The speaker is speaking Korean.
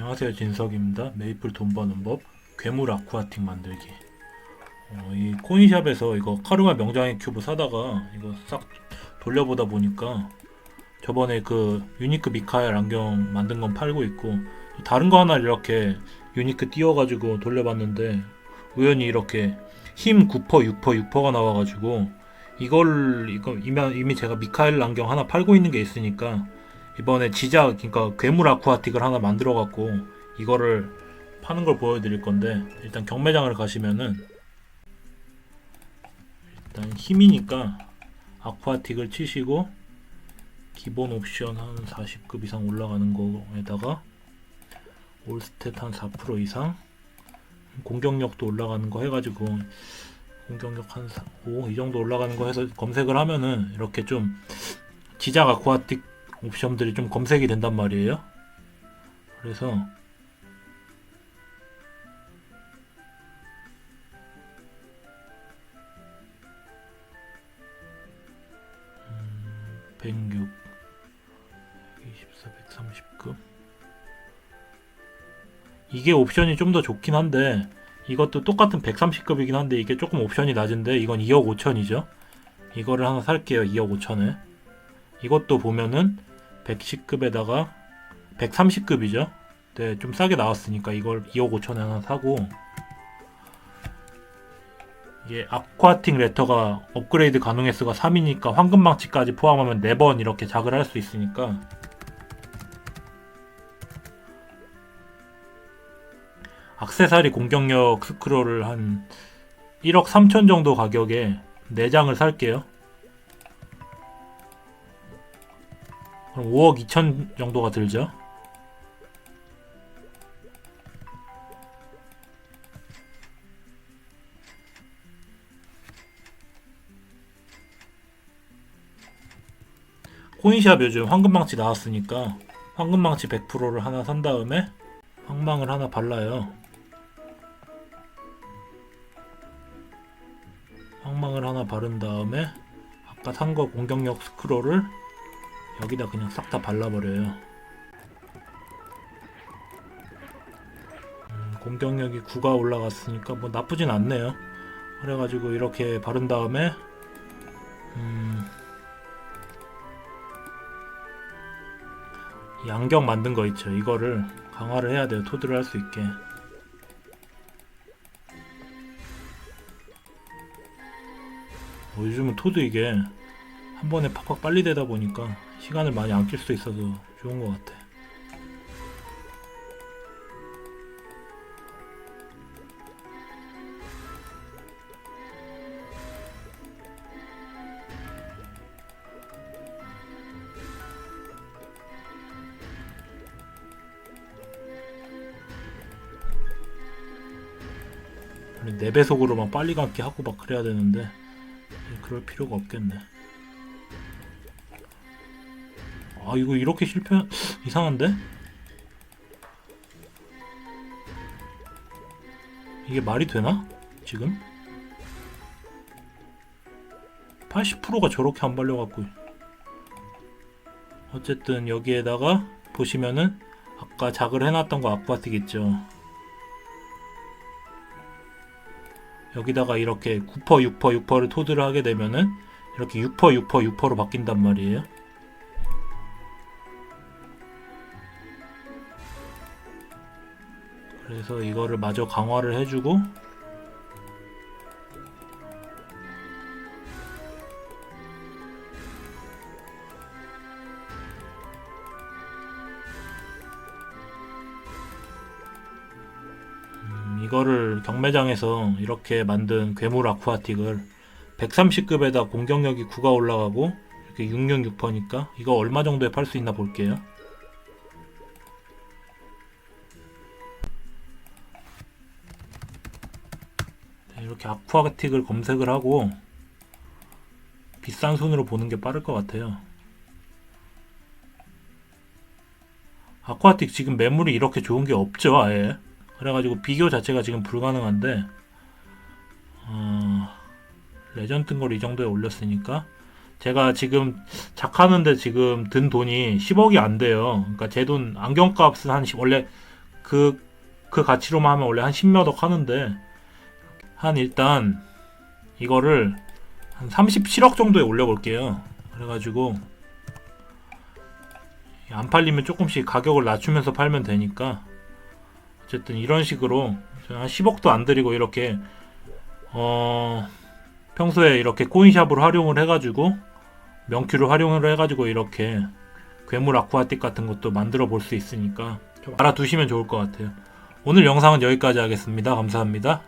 안녕하세요 진석입니다. 메이플 돈 버는 법 괴물 아쿠아틱 만들기. 어, 이 코인샵에서 이거 카르마 명장의 큐브 사다가 이거 싹 돌려보다 보니까 저번에 그 유니크 미카엘 안경 만든 건 팔고 있고 다른 거 하나 이렇게 유니크 띄워가지고 돌려봤는데 우연히 이렇게 힘 9%, 6%, 6%가 나와가지고 이걸 이거 이미 제가 미카엘 안경 하나 팔고 있는 게 있으니까 이번에 지작 그러니까 괴물 아쿠아틱을 하나 만들어 갖고 이거를 파는 걸 보여드릴 건데 일단 경매장을 가시면은 일단 힘이니까 아쿠아틱을 치시고 기본 옵션 한 40급 이상 올라가는 거에다가 올스탯 한 4% 이상 공격력도 올라가는 거 해가지고 공격력 한 5 이 정도 올라가는 거 해서 검색을 하면은 이렇게 좀 지작 아쿠아틱 옵션들이 좀 검색이 된단 말이에요. 그래서 음, 106, 24, 130급 이게 옵션이 좀 더 좋긴 한데 이것도 똑같은 130급이긴 한데 이게 조금 옵션이 낮은데 이건 2억 5천이죠. 이거를 하나 살게요. 2억 5천에. 이것도 보면은 110급에다가 130급이죠. 네, 좀 싸게 나왔으니까 이걸 2억 5천에 하나 사고 이게 아쿠아틱 레터가 업그레이드 가능 횟수가 3이니까 황금망치까지 포함하면 4번 이렇게 작을 할 수 있으니까 악세사리 공격력 스크롤을 한 1억 3천 정도 가격에 4장을 살게요. 그럼 5억 2천 정도가 들죠. 코인샵 요즘 황금망치 나왔으니까 황금망치 100%를 하나 산 다음에 황망을 하나 발라요. 황망을 하나 바른 다음에 아까 산 거 공격력 스크롤을 여기다 그냥 싹 다 발라버려요. 음, 공격력이 9가 올라갔으니까 뭐 나쁘진 않네요. 그래가지고 이렇게 바른 다음에 음, 이 안경 만든 거 있죠. 이거를 강화를 해야 돼요. 토드를 할 수 있게. 어, 요즘은 토드 이게 한 번에 팍팍 빨리 되다 보니까 시간을 많이 아낄 수 있어서 좋은 것 같아. 네 배속으로만 빨리 감기 하고 막 그래야 되는데 그럴 필요가 없겠네. 아 이거 이렇게 실패 이상한데? 이게 말이 되나? 지금? 80%가 저렇게 안 발려갖고 어쨌든 여기에다가 보시면은 아까 작을 해놨던 거 아쿠아틱 있죠 여기다가 이렇게 9% 6% 6%를 토드를 하게 되면은 이렇게 6% 6% 6%로 바뀐단 말이에요 그래서 이거를 마저 강화를 해주고 음, 이거를 경매장에서 이렇게 만든 괴물 아쿠아틱을 130급에다 공격력이 9가 올라가고 이렇게 666%니까 이거 얼마 정도에 팔 수 있나 볼게요. 이렇게 아쿠아틱을 검색을 하고 비싼 손으로 보는 게 빠를 것 같아요. 아쿠아틱 지금 매물이 이렇게 좋은 게 없죠, 아예. 그래가지고 비교 자체가 지금 불가능한데, 어, 레전드 뜬걸이 정도에 올렸으니까, 제가 지금 작하는데 지금 든 돈이 10억이 안 돼요. 그러니까 제 돈 안경값은 한 10, 원래 그, 그 가치로만 하면 원래 한 10몇억 하는데, 한 일단, 이거를 한 37억 정도에 올려볼게요. 그래가지고, 안 팔리면 조금씩 가격을 낮추면서 팔면 되니까, 어쨌든 이런 식으로 한 10억도 안 들이고 이렇게, 어, 평소에 이렇게 코인샵으로 활용을 해가지고, 명큐를 활용을 해가지고 이렇게 괴물 아쿠아틱 같은 것도 만들어 볼 수 있으니까 좀 알아두시면 좋을 것 같아요. 오늘 영상은 여기까지 하겠습니다. 감사합니다.